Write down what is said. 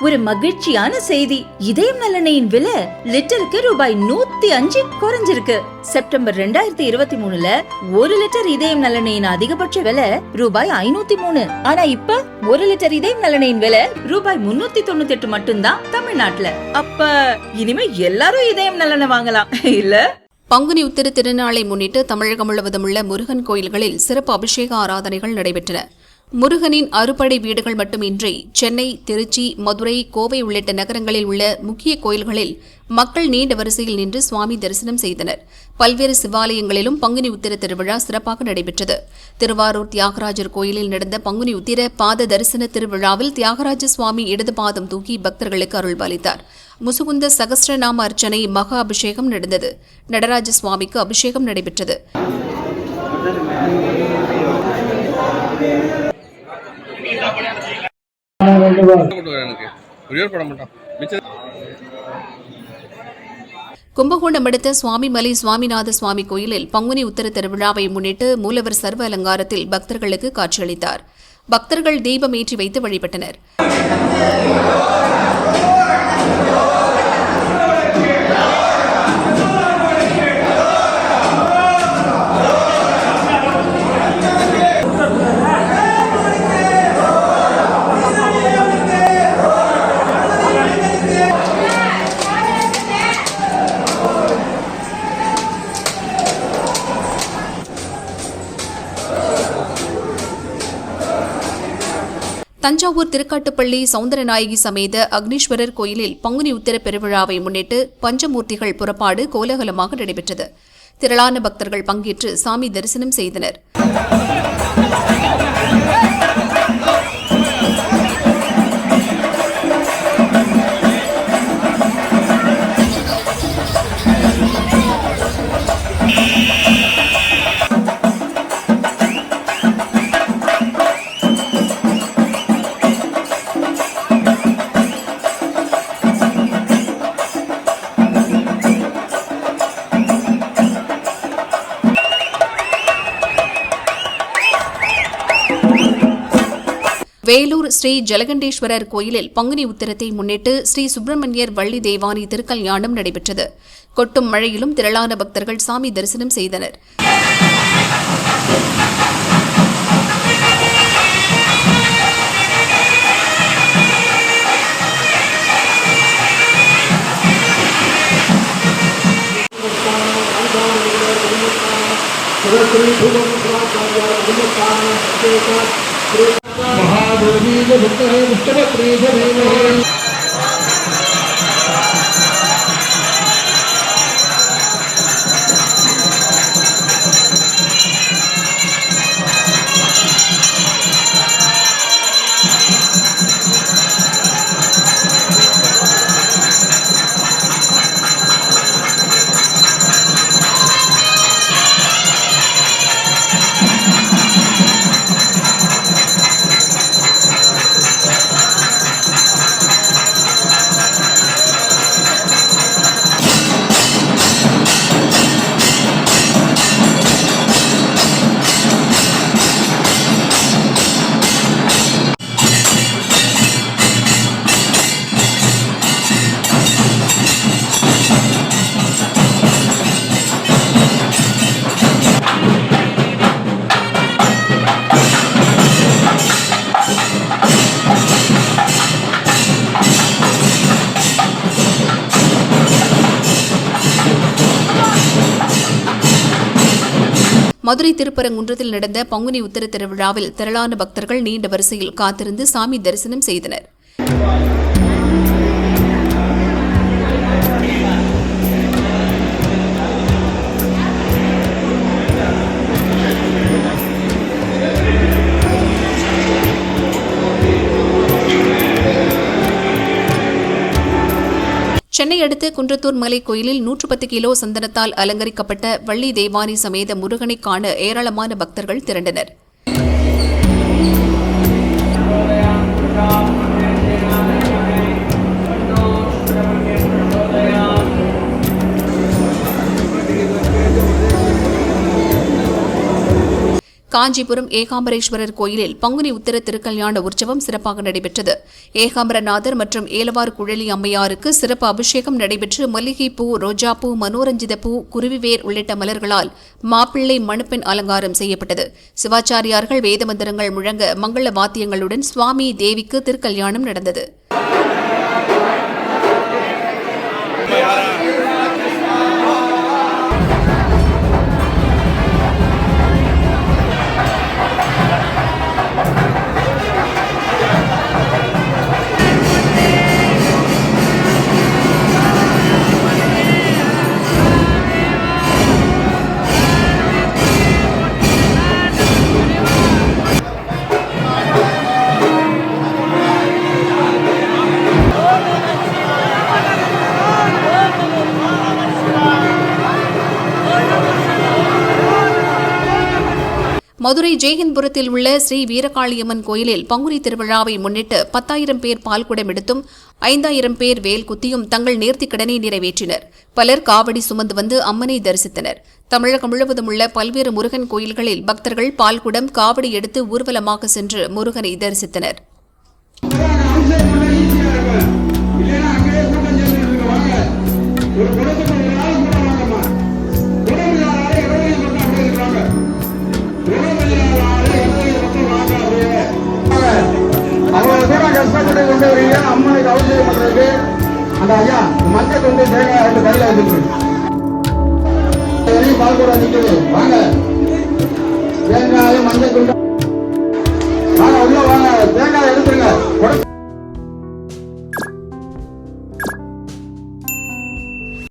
ஒரு மகிழ்ச்சியான செய்தி. இதயம் நல்லெண்ணெயின் விலை லிட்டருக்கு ரூபாய் நூத்தி அஞ்சு குறைஞ்சிருக்கு. செப்டம்பர் ரெண்டாயிரத்தி இருபத்தி மூணுல ஒரு லிட்டர் இதயம் நலனையின் அதிகபட்ச விலை ரூபாய் ஐநூத்தி மூணு. ஆனா இப்ப ஒரு லிட்டர் இதயம் நலனையின் விலை ரூபாய் முன்னூத்தி தொண்ணூத்தி எட்டு மட்டும்தான் தமிழ்நாட்டுல. அப்ப இனிமே எல்லாரும் இதயம் நலனை வாங்கலாம். இல்ல? பங்குனி உத்திர திருநாளை முன்னிட்டு தமிழகம் முழுவதும் உள்ள முருகன் கோயில்களில் சிறப்பு அபிஷேக ஆராதனைகள் நடைபெற்றன. முருகனின் அறுபடை வீடுகள் மட்டுமின்றி சென்னை திருச்சி மதுரை கோவை உள்ளிட்ட நகரங்களில் உள்ள முக்கிய கோயில்களில் மக்கள் நீண்ட வரிசையில் நின்று சுவாமி தரிசனம் செய்தனர். பல்வேறு சிவாலயங்களிலும் பங்குனி உத்திர திருவிழா சிறப்பாக நடைபெற்றது. திருவாரூர் தியாகராஜர் கோயிலில் நடந்த பங்குனி உத்திர பாத தரிசன திருவிழாவில் தியாகராஜ சுவாமி இடது பாதம் தூக்கி பக்தர்களுக்கு அருள்பாலித்தார் முசுகுந்த சகஸ்ரநாம அர்ச்சனை மகா அபிஷேகம் நடந்தது. நடராஜ சுவாமிக்கு அபிஷேகம் நடைபெற்றது. கும்பகோணம் அடுத்த சுவாமிமலை சுவாமிநாத சுவாமி கோயிலில் பங்குனி உத்தர திருவிழாவை முன்னிட்டு மூலவர் சர்வ அலங்காரத்தில் பக்தர்களுக்கு காட்சியளித்தார். பக்தர்கள் தீபம் ஏற்றி வைத்து வழிபட்டனர். தஞ்சாவூர் திருக்காட்டுப்பள்ளி சவுந்தரநாயகி சமேத அக்னீஸ்வரர் கோயிலில் பங்குனி உத்திர பெருவிழாவை முன்னிட்டு பஞ்சமூர்த்திகள் புறப்பாடு கோலாகலமாக நடைபெற்றது. திரளான பக்தர்கள் பங்கேற்று சாமி தரிசனம் செய்தனர். வேலூர் ஸ்ரீ ஜலகண்டேஸ்வரர் கோயிலில் பங்குனி உத்திரத்தை முன்னிட்டு ஸ்ரீ சுப்பிரமணியர் வள்ளி தேவானி திருக்கல்யாணம் நடைபெற்றது. கொட்டும் மழையிலும் திரளான பக்தர்கள் சாமி தரிசனம் செய்தனர். देवी उत्तम प्रिय மதுரை திருப்பரங்குன்றத்தில் நடந்த பங்குனி உத்தர திருவிழாவில் திரளான பக்தர்கள் நீண்ட வரிசையில் காத்திருந்து சாமி தரிசனம் செய்தனர். சென்னை அடுத்த குன்றத்தூர் மலை கோயிலில் நூற்று பத்து கிலோ சந்தனத்தால் அலங்கரிக்கப்பட்ட வள்ளி தேவானி சமேத முருகனை காண ஏராளமான பக்தர்கள் திரண்டனர். காஞ்சிபுரம் ஏகாம்பரேஸ்வரர் கோயிலில் பங்குனி உத்திர திருக்கல்யாண உற்சவம் சிறப்பாக நடைபெற்றது. ஏகாம்பரநாதர் மற்றும் ஏலவார் குழலி அம்மையாருக்கு சிறப்பு அபிஷேகம் நடைபெற்று மல்லிகைப்பூ ரோஜாப்பூ மனோரஞ்சித பூ குருவிவேர் உள்ளிட்ட மலர்களால் மாப்பிள்ளை மணப்பெண் அலங்காரம் செய்யப்பட்டது. சிவாச்சாரியார்கள் வேத மந்திரங்கள் முழங்க மங்கள வாத்தியங்களுடன் சுவாமி தேவிக்கு திருக்கல்யாணம் நடந்தது. மதுரை ஜெயஹின்புரத்தில் உள்ள ஸ்ரீ வீரகாளியம்மன் கோயிலில் பங்குனி திருவிழாவை முன்னிட்டு பத்தாயிரம் பேர் பால்குடம் எடுத்தும் ஐந்தாயிரம் பேர் வேல் குத்தியும் தங்கள் நேர்த்திக் கடனை நிறைவேற்றினர். பலர் காவடி சுமந்து வந்து அம்மனை தரிசித்தனர். தமிழகம் முழுவதும் உள்ள பல்வேறு முருகன் கோயில்களில் பக்தர்கள் பால்குடம் காவடி எடுத்து ஊர்வலமாக சென்று முருகனை தரிசித்தனர். அம்மனுக்கு பண்றதுக்கு அந்த ஐயா மஞ்சள் கொண்டு தேங்காய் ரெண்டு கையில வச்சிருக்கு பால் கூட நிக்குது. வாங்க. தேங்காய் மஞ்சள் கொண்டு வாங்க உள்ள வாங்க. தேங்காய் எடுத்துருங்க.